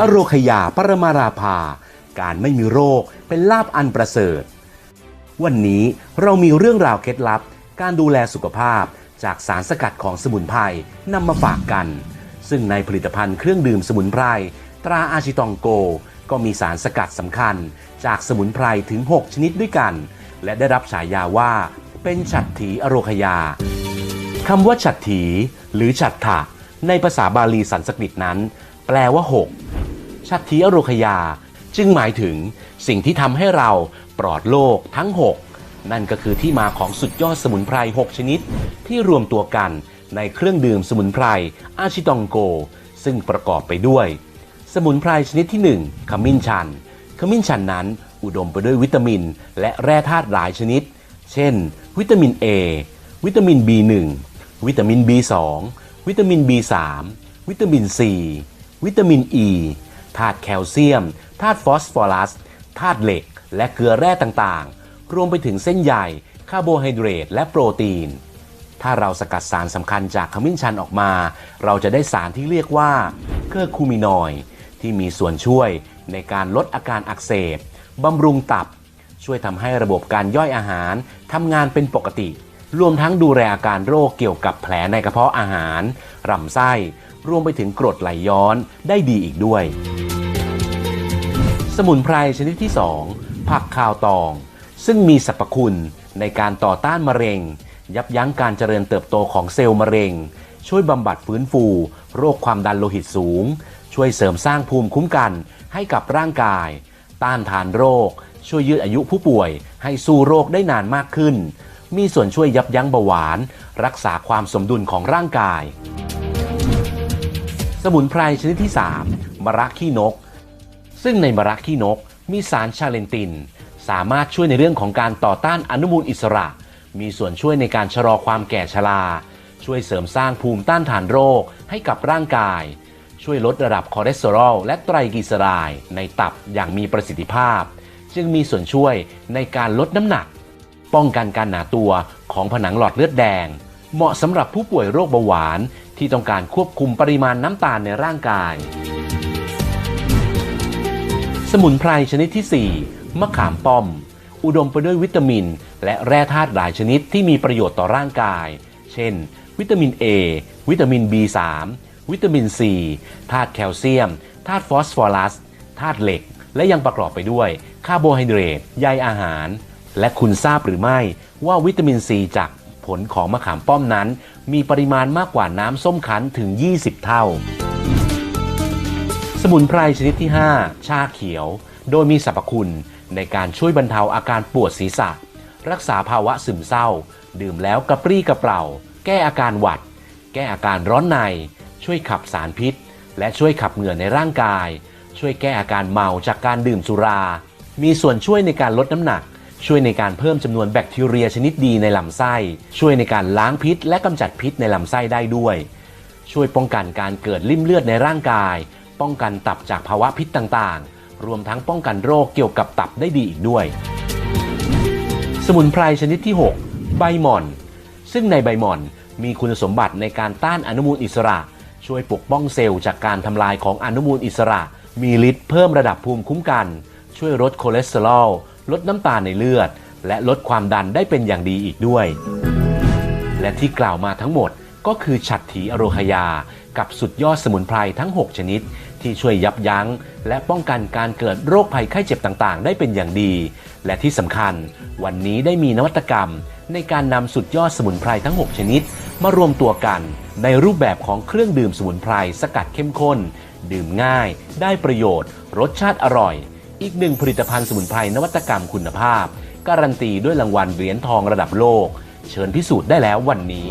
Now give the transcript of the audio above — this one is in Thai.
อโรคยาปรมาราภา การไม่มีโรคเป็นลาบอันประเสริฐ วันนี้เรามีเรื่องราวเคล็ดลับ การดูแลสุขภาพจากสารสกัดของสมุนไพรนำมาฝากกัน ซึ่งในผลิตภัณฑ์เครื่องดื่มสมุนไพรตราอาชิตองโก ก็มีสารสกัดสำคัญ จากสมุนไพรถึง 6 ชนิดด้วยกัน และได้รับฉายาว่า เป็นฉัตรถีอโรคยาคำว่าฉัตรถีหรือฉัตถะในภาษาบาลีสันสกฤตนั้น แปลว่า6ฉั ตรถีอโรคยา จึงหมายถึงสิ่งที่ทำให้เราปลอดโรคทั้ง 6 นั่นก็คือที่มาของสุดยอดสมุนไพร 6 ชนิด ที่รวมตัวกันในเครื่องดื่มสมุนไพรอาชิตองโก ซึ่งประกอบไปด้วย สมุนไพรชนิดที่ 1 ขมิ้นชัน ขมิ้นชันนั้นอุดมไปด้วยวิตามิน และแร่ธาตุหลายชนิด เช่น วิตามิน A วิตามิน B1 วิตามิน B2 วิตามิน B3 วิตามิน C วิตามิน E ธาตุแคลเซียม ธาตุฟอสฟอรัส ธาตุเหล็ก และเกลือแร่ต่างๆ รวมไปถึงเส้นใยคาร์โบไฮเดรตและโปรตีน ถ้าเราสกัดสารสำคัญจากขมิ้นชันออกมา เราจะได้สารที่เรียกว่าเคอร์คูมินอยที่มีส่วนช่วยในการลดอาการอักเสบบำรุงตับ ช่วยทำให้ระบบการย่อยอาหารทำงานเป็นปกติ รวมทั้งดูแลอาการโรคเกี่ยวกับแผลในกระเพาะอาหารลำไส้ รวมไปถึงกรดไหลย้อนได้ดีอีกด้วย สมุนไพรชนิดที่ 2 ผักคาวตอง ซึ่งมีสรรพคุณในการต่อต้านมะเร็ง ยับยั้งการเจริญเติบโตของเซลล์มะเร็ง ช่วยบำบัดฟื้นฟู โรคความดันโลหิตสูง ช่วยเสริมสร้างภูมิคุ้มกันให้กับร่างกาย ต้านทานโรค ช่วยยืดอายุผู้ป่วย ให้สู้โรคได้นานมากขึ้น มีส่วนช่วยยับยั้งเบาหวาน รักษาความสมดุลของร่างกาย สมุนไพรชนิดที่ 3 มะระขี้นก ซึ่งในมะระขี้นกมีสารชาเลนติน สามารถช่วยในเรื่องของการต่อต้านอนุมูลอิสระ มีส่วนช่วยในการชะลอความแก่ชรา ช่วยเสริมสร้างภูมิต้านทานโรคให้กับร่างกาย ช่วยลดระดับคอเลสเตอรอลและไตรกลีเซอไรด์ในตับอย่างมีประสิทธิภาพ จึงมีส่วนช่วยในการลดน้ำหนัก ป้องกันการหนาตัวของผนังหลอดเลือดแดง เหมาะสำหรับผู้ป่วยโรคเบาหวานที่ต้องการควบคุมปริมาณน้ำตาลในร่างกาย สมุนไพรชนิดที่ 4 มะขามป้อม อุดมไปด้วยวิตามิน และแร่ธาตุหลายชนิดที่มีประโยชน์ต่อร่างกาย เช่น วิตามิน A วิตามิน B3 วิตามิน C ธาตุแคลเซียม ธาตุฟอสฟอรัส ธาตุเหล็ก และยังประกอบไปด้วยคาร์โบไฮเดรตใยอาหาร และคุณทราบหรือไม่ว่าวิตามิน C จากผลของมะขามป้อมนั้น มีปริมาณมากกว่าน้ำส้มคั้นถึง 20 เท่า สมุนไพรชนิดที่ 5 ชาเขียว โดยมีสรรพคุณในการช่วยบรรเทาอาการปวดศีรษะ รักษาภาวะซึมเศร้า ดื่มแล้วกระปรี้กระเปร่า แก้อาการหวัด แก้อาการร้อนใน ช่วยขับสารพิษ และช่วยขับเหงื่อในร่างกาย ช่วยแก้อาการเมาจากการดื่มสุรา มีส่วนช่วยในการลดน้ำหนัก ช่วยในการเพิ่มจำนวนแบคทีเรียชนิดดีในลำไส้ ช่วยในการล้างพิษ และกำจัดพิษในลำไส้ได้ด้วย ช่วยป้องกันการเกิดริ่มเลือดในร่างกาย ป้องกันตับจากภาวะพิษต่างๆ รวมทั้งป้องกันโรคเกี่ยวกับตับได้ดีอีกด้วย สมุนไพรชนิดที่ 6 ใบหม่อน ซึ่งในใบหม่อนมีคุณสมบัติในการต้านอนุมูลอิสระ ช่วยปกป้องเซลล์จากการทำลายของอนุมูลอิสระ มีฤทธิ์เพิ่มระดับภูมิคุ้มกัน ช่วยลดคอเลสเตอรอลลดน้ำตาลในเลือด และลดความดันได้เป็นอย่างดีอีกด้วย และที่กล่าวมาทั้งหมดก็คือฉัตรถีอโรคยา กับสุดยอดสมุนไพรทั้ง 6 ชนิด ที่ช่วยยับยั้ง และป้องกันการเกิดโรคภัยไข้เจ็บต่างๆ ได้เป็นอย่างดี และที่สำคัญ วันนี้ได้มีนวัตกรรม ในการนำสุดยอดสมุนไพรทั้ง 6 ชนิด มารวมตัวกัน ในรูปแบบของเครื่องดื่มสมุนไพรสกัดเข้มข้น ดื่มง่าย ได้ประโยชน์ รสชาติอร่อย อีกหนึ่งผลิตภัณฑ์สมุนไพรนวัตกรรมคุณภาพ การันตีด้วยรางวัลเหรียญทองระดับโลก เชิญพิสูจน์ได้แล้ววันนี้